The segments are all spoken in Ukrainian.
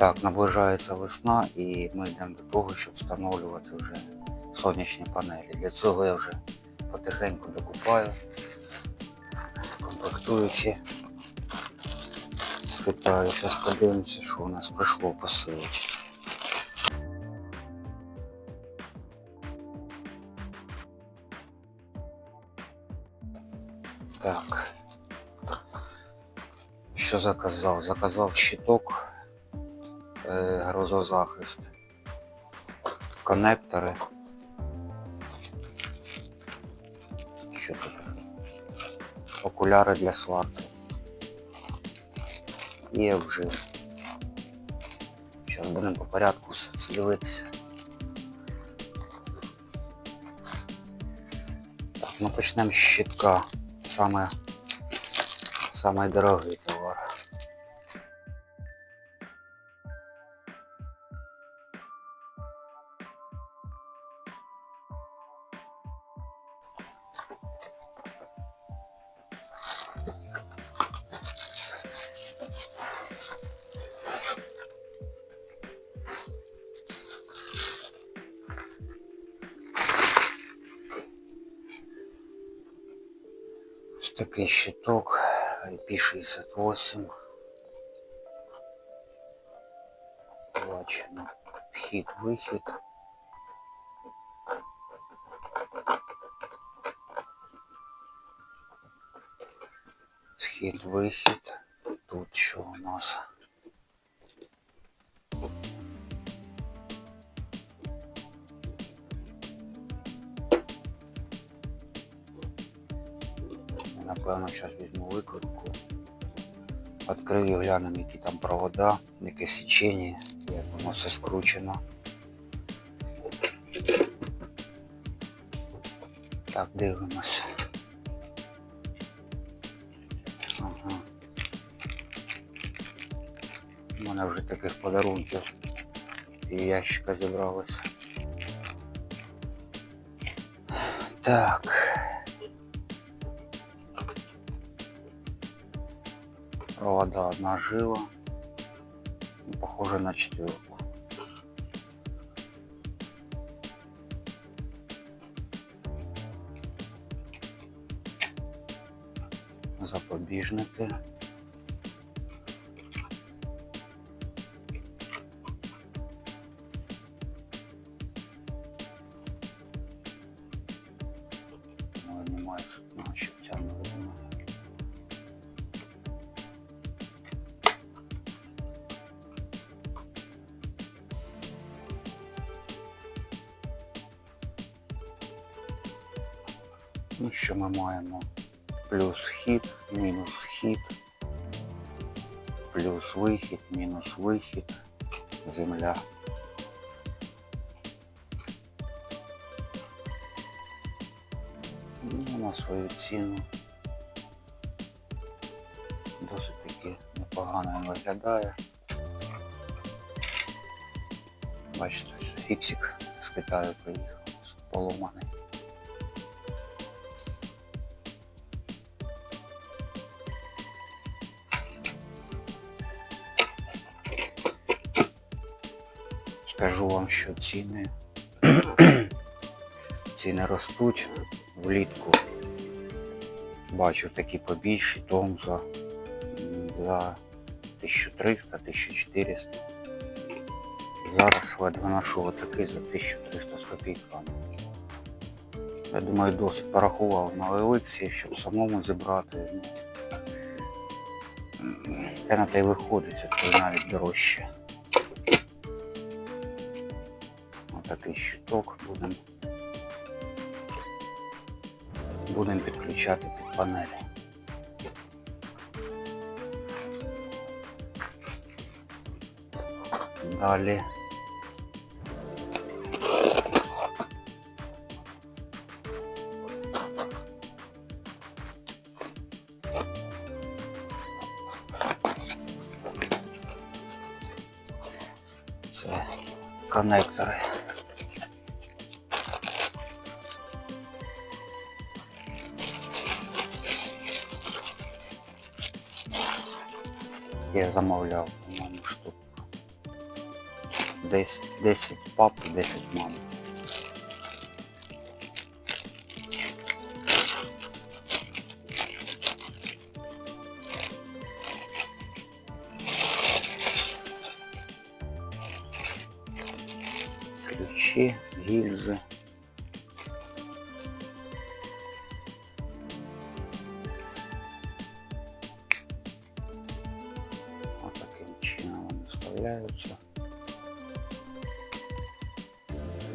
Так, наближається весна і ми йдемо до того, щоб встановлювати вже сонячні панелі. Для цього я вже потихеньку докупаю, комплектуючи. Спитаю, зараз подивимося, що у нас прийшло посилочці. Так. Що заказав? Заказав щиток, грозозахист, коннектори. Що це таке? Окуляри для сварки. Є вже. Зараз будемо по порядку дивитися. Так, ну почнемо з щитка. Саме, саме дорогий товар. Ось такий щиток IP68. Бачимо вхід-вихід. Вхід-вихід. Тут що у нас? Напевно, зараз візьму викрутку. Відкрию, глянемо, які там провода, яке січення, як воно все скручено. Так, дивимось. Ага. У мене вже таких подарунків і ящика зібралося. Так. Провода одна жила. Похоже на четверку. Запобіжники. Ну, що ми маємо? Плюс хід, мінус хід, плюс вихід, мінус вихід, земля. Ну, на свою ціну. Досить таки непогано виглядає. Бачите, фіксик з Китаю приїхав, поломаний. Скажу вам, що ціни ціни ростуть влітку. Бачу такі побільші том за, за 1300-1400. Зараз ледве ношу отакий за 1300 з копійками. Я думаю, досить порахував на еликсі, щоб самому зібрати. Ну, Те на те й виходить, то навіть дорожче. Отакий щиток будемо будемо підключати під панелі. Далі. Це коннектори. Я замовляв, по-моєму, штук 10, 10 пап, 10 мам. Ключі, гільзи.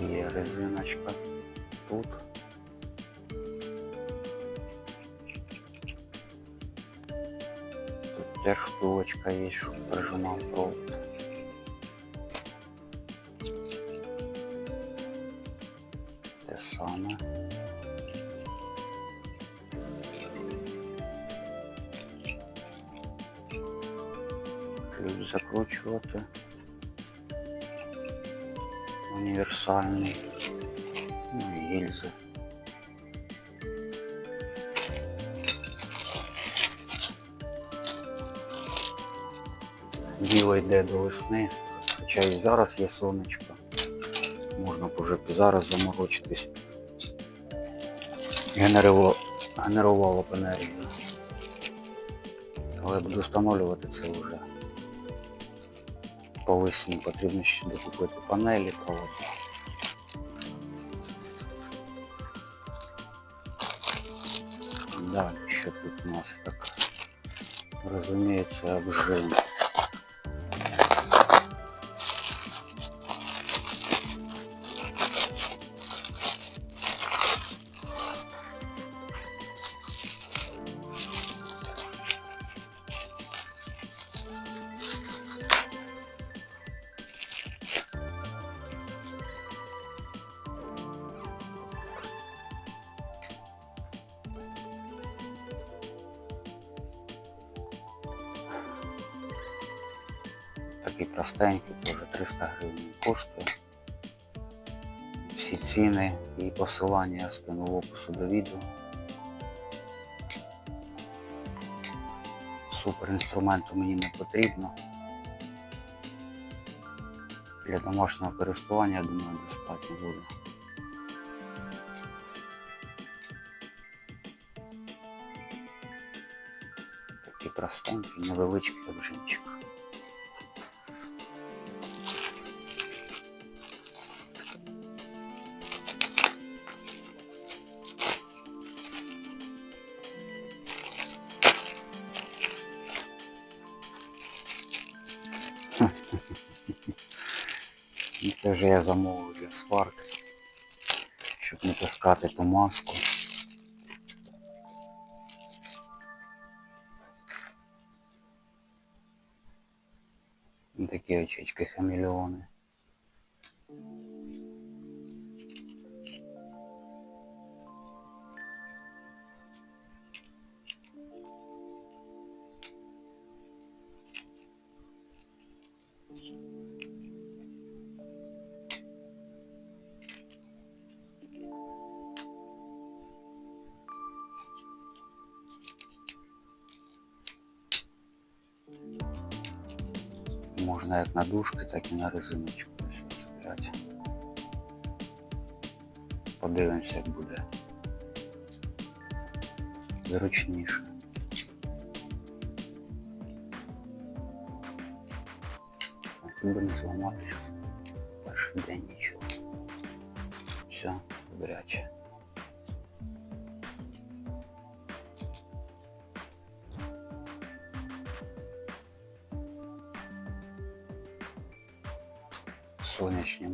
Є резиночка тут. Тут теж втулочка є, щоб прижимав провод. Те саме. Ключ закручувати. Універсальний. Ну і гільзи. Діло йде до весни, хоча і зараз є сонечко. Можна б уже зараз заморочитись. Генерувало, генерувало б енергію. Але буду встановлювати це вже по весні. Потрібно ще докупити панелі, провода. Далі, що тут у нас так розуміється обжим. Такий простенький, теж 300 гривень коштує. Всі ціни і посилання я скину в опису до відео. Супер інструменту мені не потрібно. Для домашнього користування, я думаю, достатньо буде. Такий простенький, невеличкий обжимчик. Це вже я замовив для сварки, щоб не таскати ту маску. Такі очечки хамелеони. Можна як на дужки, так і на резиночку ось цепляти. Подивимося, як буде зручніше. А Тут би не зламати щось. Перший день нічого. Все, добряче.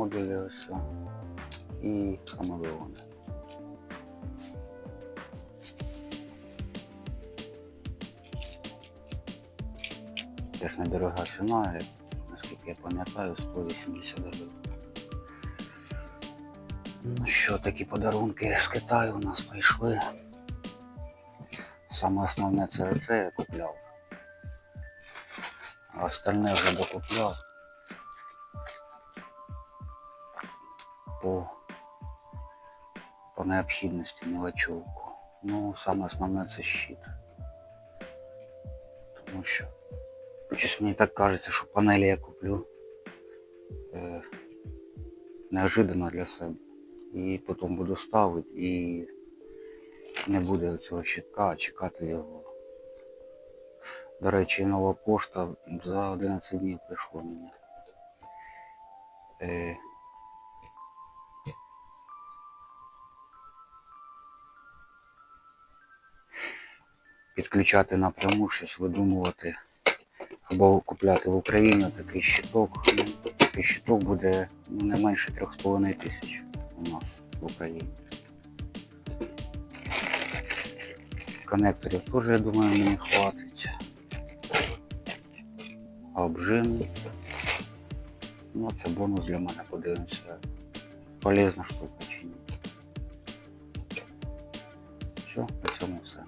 Модулі ось і хамелеони. Теж недорога ціна, наскільки я пам'ятаю, 180 гривень. Ну що, такі подарунки з Китаю у нас прийшли. Саме основне це це я купляв. А остальне вже докупляв. По, по необхідності мілочовку. Ну, саме основне це щит. Тому що щось мені так кажеться, що панелі я куплю. е, неожиданно для себе. І потім буду ставити і не буде цього щитка, а чекати його. До речі, нова пошта за 11 днів прийшло мені. Е, підключати напряму, щось видумувати. Або купляти в Україні такий щиток. Такий щиток буде ну, не менше 3,5 тисяч у нас в Україні. Коннекторів теж, я думаю, мені хватить. Обжим. Ну, це бонус для мене, подивимося. Полезна штука чи ні. Все, на цьому все.